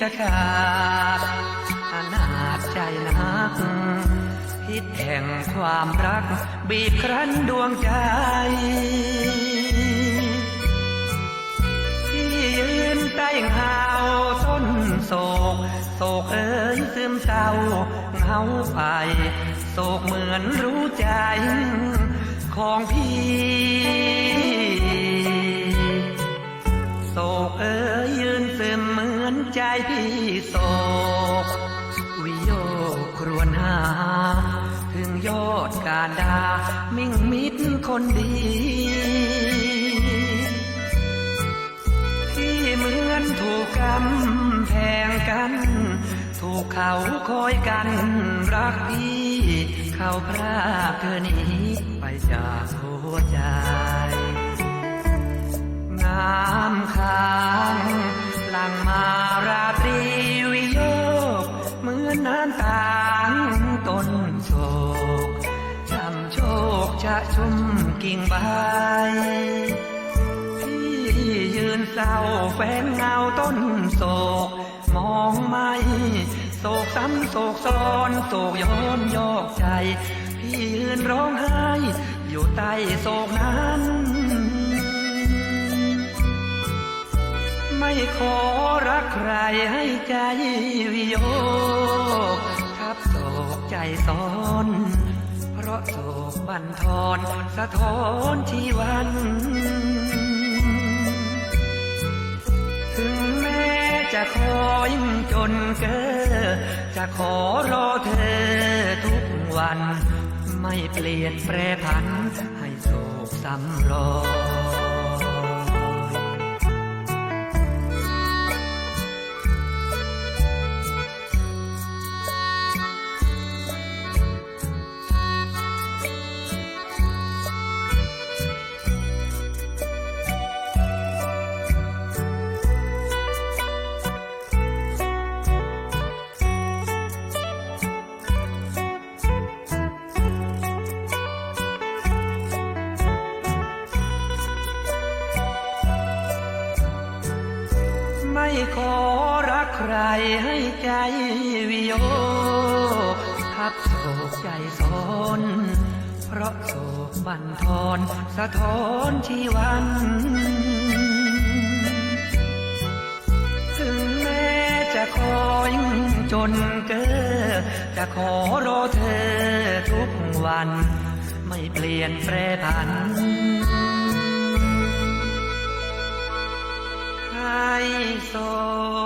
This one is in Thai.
จะขาดอนาจใจนักพิษแห่งความรัก บีบครั้นดวงใจที่ยืนใต้เงาต้นโศกโศกเอ้ยซึมเศร้าเหงาไปโศกเหมือนรู้ใจ ของพี่ ใจพี่โศกวิโยครวญหา ถึงยอดการดา มิ่งมิตรคนดี ที่เหมือนถูกกำแพงกัน ถูกเขาคอยกันรักพี่ เขาพรากเธอนี้ไปจากหัวใจ งามค้างหลังม ราตรีวิโยกเหมือนน้ำตาต้นโศกช้ำโชคชะชุ่มกิ่งใบที่ยืนเศร้าแฟนเงาต้นโศก มองไม่โศกซ้ำโศกซ้อนโศกย้อนยอกใจ พี่ยืนร้องไห้ อยู่ใต้โศกนั้นไม่ขอรักใคร ให้ใจวิโยกทับโศกใจซ้อน เพราะโศกบันทอนสะท้อนชีวัน ถึงแม้จะคอยจนเก้อจะขอรอเธอทุกวัน ไม่เปลี่ยนแปรผันให้โศกซ้ำรอย ขอรักใครให้ใจวิโยทับโศกใจซ้อนเพราะโศกบันทอนสะท้อนชีวันถึงแม้จะคอยจนเกอจะขอรอเธอทุกวัน ไม่เปลี่ยนแปรผัน ให้โศก